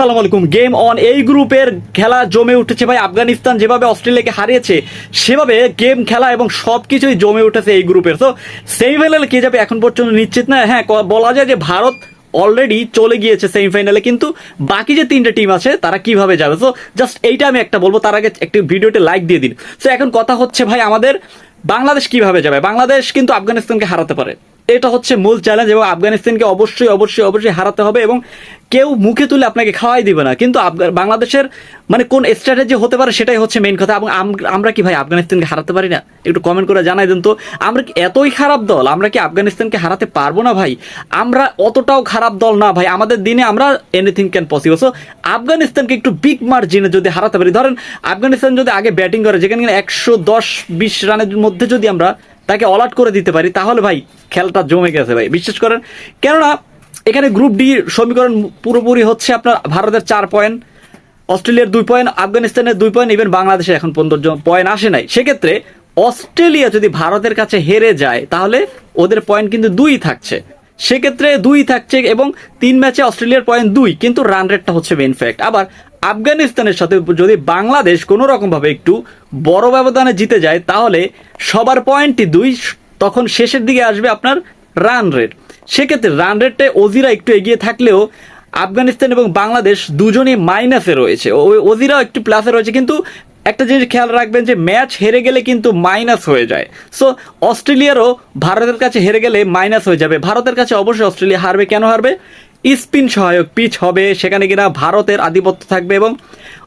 সালাম আলাইকুম। Game on এই গ্রুপের খেলা জমে উঠেছে ভাই। আফগানিস্তান যেভাবে অস্ট্রেলিয়াকে হারিয়েছে, সেভাবে গেম খেলা এবং সব কিছুই জমে উঠেছে এই গ্রুপের। তো সেমিফাইনালে কে যাবে এখন পর্যন্ত নিশ্চিত না। হ্যাঁ বলা যায় যে ভারত অলরেডি চলে গিয়েছে সেমিফাইনালে কিন্তু বাকি যে তিনটে টিম আছে, তারা কীভাবে যাবে? তো জাস্ট এইটা আমি একটা বলব। তার আগে একটি ভিডিওতে লাইক দিয়ে দিন। তো এখন কথা হচ্ছে ভাই আমাদের বাংলাদেশ কীভাবে যাবে? বাংলাদেশ কিন্তু আফগানিস্তানকে হারাতে পারে। এটা হচ্ছে মূল চ্যালেঞ্জ এবং আফগানিস্তানকে অবশ্যই অবশ্যই অবশ্যই হারাতে হবে এবং কেউ মুখে তুলে আপনাকে খাওয়াই দিবে না। কিন্তু বাংলাদেশের মানে কোন স্ট্র্যাটেজি হতে পারে সেটাই হচ্ছে মেইন কথা এবং আম- আমরা কি ভাই আফগানিস্তানকে হারাতে পারি না? একটু কমেন্ট করে জানাই দেন তো। আমরা কি এতই খারাপ দল? আমরা কি আফগানিস্তানকে হারাতে পারব না ভাই? আমরা অতটাও খারাপ দল না ভাই। আমাদের দিনে আমরা এনিথিং ক্যান পসিবল সো আফগানিস্তানকে একটু বিগ মার্জিনে যদি হারাতে পারি, ধরেন আফগানিস্তান যদি আগে ব্যাটিং করে, যেখানে একশো দশ, বিশ রানের মধ্যে যদি আমরা তাকে অলাট করে দিতে পারি, তাহলে ভাই খেলাটা জমে গেছে ভাই। বিশ্বাস করেন? কেননা, এখানে গ্রুপ ডি সমীকরণ পুরোপুরি হচ্ছে আপনার ভারতের চার পয়েন্ট অস্ট্রেলিয়ার দুই পয়েন্ট আফগানিস্তানের দুই পয়েন্ট ইভেন বাংলাদেশে এখন পর্যন্ত পয়েন্ট আসে নাই। সেক্ষেত্রে অস্ট্রেলিয়া যদি ভারতের কাছে হেরে যায়, তাহলে ওদের পয়েন্ট কিন্তু দুই থাকছে। সেক্ষেত্রে দুই থাকছে এবং তিন ম্যাচে অস্ট্রেলিয়ার পয়েন্ট দুই, কিন্তু রান রেটটা হচ্ছে মেন ফ্যাক্ট আবার আফগানিস্তানের সাথে যদি বাংলাদেশ কোনো রকমভাবে একটু বড় ব্যবধানে জিতে যায়, তাহলে সবার পয়েন্টই দুই, তখন শেষের দিকে আসবে আপনার রান রেট সেক্ষেত্রে রান রেটে ওজিরা একটু এগিয়ে থাকলেও আফগানিস্তান এবং বাংলাদেশ দুজনই মাইনাসে রয়েছে। ওজিরাও একটু প্লাসে রয়েছে, কিন্তু একটা জিনিস খেয়াল রাখবেন যে ম্যাচ হেরে গেলে কিন্তু মাইনাস হয়ে যায়। সো অস্ট্রেলিয়ারও ভারতের কাছে হেরে গেলে মাইনাস হয়ে যাবে। ভারতের কাছে অবশ্যই অস্ট্রেলিয়া হারবে। কেন হারবে? স্পিন সহায়ক পিচ হবে, সেখানে কিনা ভারতের আধিপত্য থাকবে এবং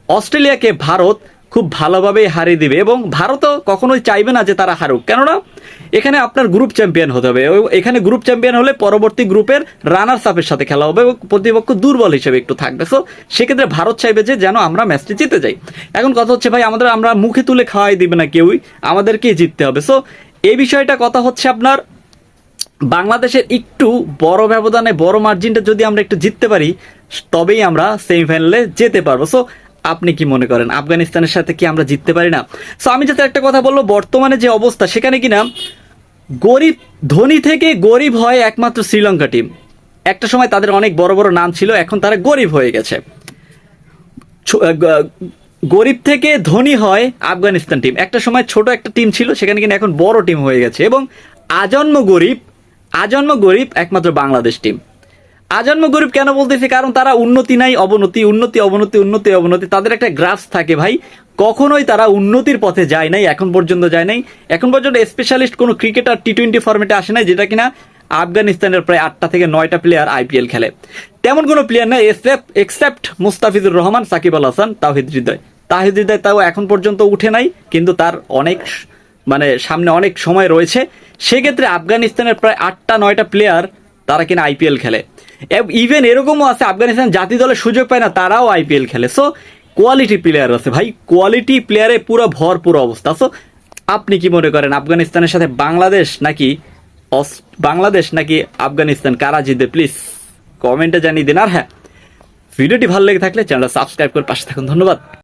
অস্ট্রেলিয়াকে ভারত খুব ভালোভাবেই হারিয়ে দিবে এবং ভারতও কখনোই চাইবে না যে তারা হারুক। কেননা এখানে আপনার গ্রুপ চ্যাম্পিয়ন হতে হবে এখানে গ্রুপ চ্যাম্পিয়ন হলে পরবর্তী গ্রুপের রানার্স আপের সাথে খেলা হবে এবং প্রতিপক্ষ দুর্বল হিসেবে একটু থাকবে। সো সেক্ষেত্রে ভারত চাইবে যে যেন আমরা ম্যাচটি জিতে যাই। এখন কথা হচ্ছে, ভাই, আমাদের আমরা মুখে তুলে খাওয়াই দিবে না কেউই, আমাদেরকেই জিততে হবে। সো এই বিষয়টা কথা হচ্ছে আপনার বাংলাদেশের একটু বড় ব্যবধানে, বড় মার্জিনটা যদি আমরা একটু জিততে পারি, তবেই আমরা সেমিফাইনালে যেতে পারব। সো আপনি কি মনে করেন? আফগানিস্তানের সাথে কি আমরা জিততে পারি না? সো আমি যাতে একটা কথা বলব, বর্তমানে যে অবস্থা, সেখানে কিনা গরিব, ধনী থেকে গরিব হয় একমাত্র শ্রীলঙ্কা টিম একটা সময় তাদের অনেক বড় বড় নাম ছিল, এখন তারা গরিব হয়ে গেছে। গরিব থেকে ধনী হয় আফগানিস্তান টিম একটা সময় ছোট একটা টিম ছিল, সেখানে কিন্তু এখন বড় টিম হয়ে গেছে। এবং আজন্ম গরিব আজন্ম গরিব একমাত্র বাংলাদেশ টিম আজন্ম গরিব কেন বলতেছি? কারণ তারা উন্নতি নাই, অবনতি, উন্নতি অবনতি উন্নতি, অবনতি। তাদের একটা গ্রাফস থাকে ভাই। কখনোই তারা উন্নতির পথে যায় নাই, এখন পর্যন্ত যায় নাই। এখন পর্যন্ত স্পেশালিস্ট কোনো ক্রিকেটার টি টোয়েন্টি ফর্মেটে আসে নাই, যেটা কিনা আফগানিস্তানের প্রায় আটটা থেকে নয়টা প্লেয়ার আইপিএল খেলে। তেমন কোনো প্লেয়ার নাই এক্সেপ্ট মুস্তাফিজুর রহমান, সাকিব আল হাসান তাহিদ হৃদয়। তাহিদ হৃদয় তাও এখন পর্যন্ত উঠে নাই, কিন্তু তার অনেক মানে সামনে অনেক সময় রয়েছে। সেক্ষেত্রে আফগানিস্তানের প্রায় আটটা, নয়টা প্লেয়ার তারা কিনা আইপিএল খেলে। ইভেন এরকমও আছে, আফগানিস্তান জাতীয় দলের সুযোগ পায় না, তারাও আইপিএল খেলে। সো কোয়ালিটি প্লেয়ার আছে ভাই। কোয়ালিটি প্লেয়ারে পুরো ভরপুর অবস্থা। সো আপনি কি মনে করেন, আফগানিস্তানের সাথে বাংলাদেশ নাকি বাংলাদেশ নাকি আফগানিস্তান? কারা জিতবে? প্লিজ কমেন্টে জানিয়ে দিন। আর হ্যাঁ ভিডিওটি ভালো লেগে থাকলে চ্যানেলটা সাবস্ক্রাইব করে পাশে থাকুন। ধন্যবাদ।